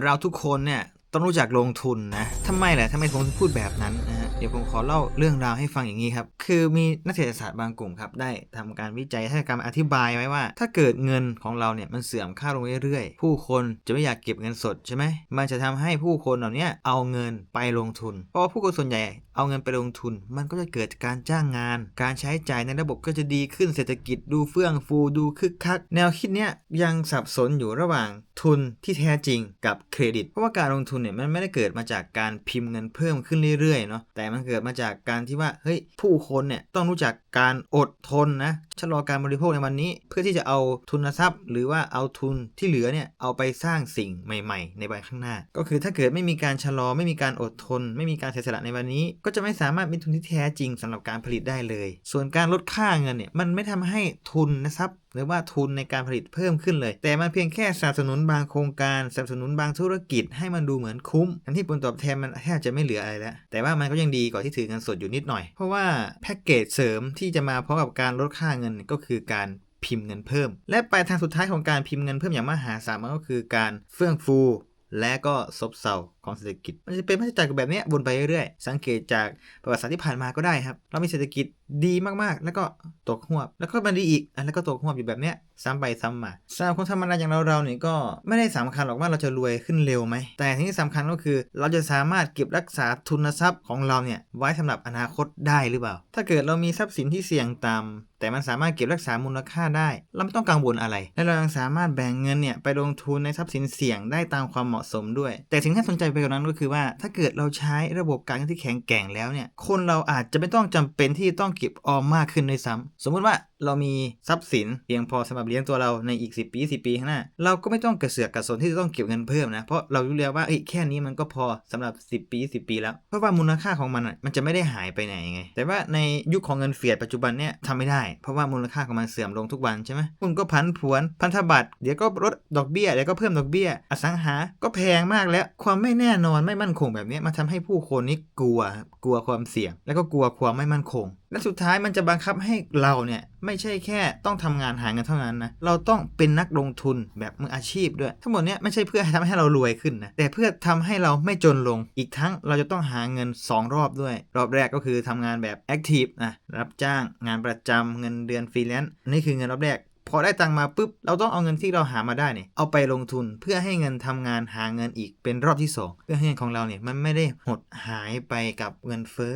เราทุกคนเนี่ยต้องรู้จักลงทุนนะทำไมแหละทำไมผมถึงพูดแบบนั้นนะ ดี๋ยวผมขอเล่าเรื่องราวให้ฟังอย่างนี้ครับ คือมีนักเศรษฐศาสตร์บางกลุ่มครับ ได้ทำการวิจัยให้การอธิบายไว้ว่า ถ้าเกิดเงินของเราเนี่ยมันเสื่อมค่าลงเรื่อยๆ ผู้คนจะไม่อยากเก็บเงินสดใช่ไหมมันจะทำให้ผู้คนเหล่านี้เอาเงินไปลงทุน เพราะว่าผู้คนส่วนใหญ่เอาเงินไปลงทุน มันก็จะเกิดกการจ้างงาน การใช้จ่ายในระบบก็จะดีขึ้นเศรษฐกิจดูเฟื่องฟูดูคึกคัก แนวคิดเนี้ยยังสับสนอยู่ระหว่างทุนที่แท้จริงกับเครดิต เพราะว่าการลงทุนเนี่ยมันไม่ได้เกิดมาจากการพิมพ์เงินเพิ่มขึ้นเรื่อยๆเนาะแต่มันเกิดมาจากการที่ว่าเฮ้ยผู้คนเนี่ยต้องรู้จักการอดทนนะ ชะลอการบริโภคในวันนี้ เพื่อที่จะเอาทุนทรัพย์ หรือว่าเอาทุนที่เหลือเนี่ยเอาไปสร้างสิ่งใหม่ ๆ ในวันข้างหน้า ก็คือถ้าเกิดไม่มีการชะลอไม่มีการอดทน ไม่มีการเสียสละในวันนี้ ก็จะไม่สามารถมีทุนที่แท้จริงสำหรับการผลิตได้เลย ส่วนการลดค่าเงินเนี่ยมันไม่ทำให้ทุนนะครับหรือว่าทุนในการผลิตเพิ่มขึ้นเลย แต่มันเพียงแค่สนับสนุนบางโครงการสนับสนุนบางธุรกิจให้มันดูเหมือนคุ้มทั้งที่ผลตอบแทนมันแทบจะไม่เหลืออะไรแล้ว แต่ว่ามันก็ยังดีกว่าที่ถือเงินสดอยู่นิดหน่อย เพราะว่าแพ็กเกจเสริมที่จะมาพร้อมกับการลดค่าเงินก็คือการพิมพ์เงินเพิ่ม และปลายทางสุดท้ายของการพิมพ์เงินเพิ่มอย่างมหาศาลมันก็คือการเฟื่องฟูและก็ซบเซาของเศรษฐกิจ มันจะเป็นพัฒนาการแบบนี้วนไปเรื่อยๆ สังเกตจากประวัติศาสตร์ที่ผ่านมาก็ได้ครับ เรามีเศรษฐกิจดีมากๆ แล้วก็ตกหัวบแล้วก็มาดีอีก แล้วก็ตกหัวบอยู่แบบเนี้ยซ้ำไปซ้ำมาสำหรับคนธรรมดาอย่างเราเราๆเนี่ยก็ไม่ได้สำคัญหรอกว่าเราจะรวยขึ้นเร็วไหม แต่สิ่งที่สำคัญก็คือ เราจะสามารถเก็บรักษาทุนทรัพย์ของเราเนี่ยไว้สำหรับอนาคตได้หรือเปล่า ถ้าเกิดเรามีทรัพย์สินที่เสี่ยงต่ำแต่มันสามารถเก็บรักษามูลค่าได้ เราไม่ต้องกังวลอะไร และเรายังสามารถแบ่งเงินเนี่ยไปลงทุนในทรัพย์สินเสี่ยงได้ตามความเหมาะสมด้วย แต่สิ่งที่สนใจไปกว่านั้นก็คือว่า ถ้าเกิดเราใช้ระบบการเงินที่แข็งแกร่งแล้วเนี่ยคนเราอาจจะไม่ต้องจำเป็นที่ต้องเก็บออมมากขึ้นเลยซ้ำสมมุติว่า เรามีทรัพย์สินเพียงพอสำหรับเลี้ยงตัวเราในอีก 10 ปี 10 ปีข้างหน้า เราก็ไม่ต้องกระเสือกกระสนที่จะต้องเก็บเงินเพิ่มนะ เพราะเรารู้แล้วว่าเอ้แค่นี้มันก็พอสำหรับ 10 ปี 10 ปีแล้ว เพราะว่ามูลค่าของมันมันจะไม่ได้หายไปไหนไง แต่ว่าในยุคของเงินเฟียดปัจจุบันเนี่ยทำไม่ได้ เพราะว่ามูลค่าของมันเสื่อมลงทุกวันใช่ไหมหุ้นก็ผันผวนพันธบัตรเดี๋ยวก็ลดดอกเบี้ยเดี๋ยวก็เพิ่มดอกเบี้ย อสังหา ก็แพงมากแล้ว ความไม่แน่นอนไม่มั่นคงแบบนี้มันทำให้ผู้คนนี่กลัว กลัวความเสี่ยง แล้วก็กลัวความไม่มั่นคง และสุดท้ายมันจะบังคับให้เราเนี่ยไม่ใช่แค่ต้องทำงานหาเงินเท่านั้นนะ เราต้องเป็นนักลงทุนแบบมืออาชีพด้วย ทั้งหมดเนี้ยไม่ใช่เพื่อทำให้เรารวยขึ้นนะ แต่เพื่อทำให้เราไม่จนลง อีกทั้งเราจะต้องหาเงิน 2 รอบด้วย รอบแรกก็คือทำงานแบบแอคทีฟนะ รับจ้าง งานประจำเงินเดือนฟรีแลนซ์ นี่คือเงินรอบแรกพอได้ตังมาปุ๊บ เราต้องเอาเงินที่เราหามาได้เนี่ยเอาไปลงทุนเพื่อให้เงินทำงานหาเงินอีกเป็นรอบที่สองเพื่อให้เงินของเราเนี่ยมันไม่ได้หดหายไปกับเงินเฟ้อ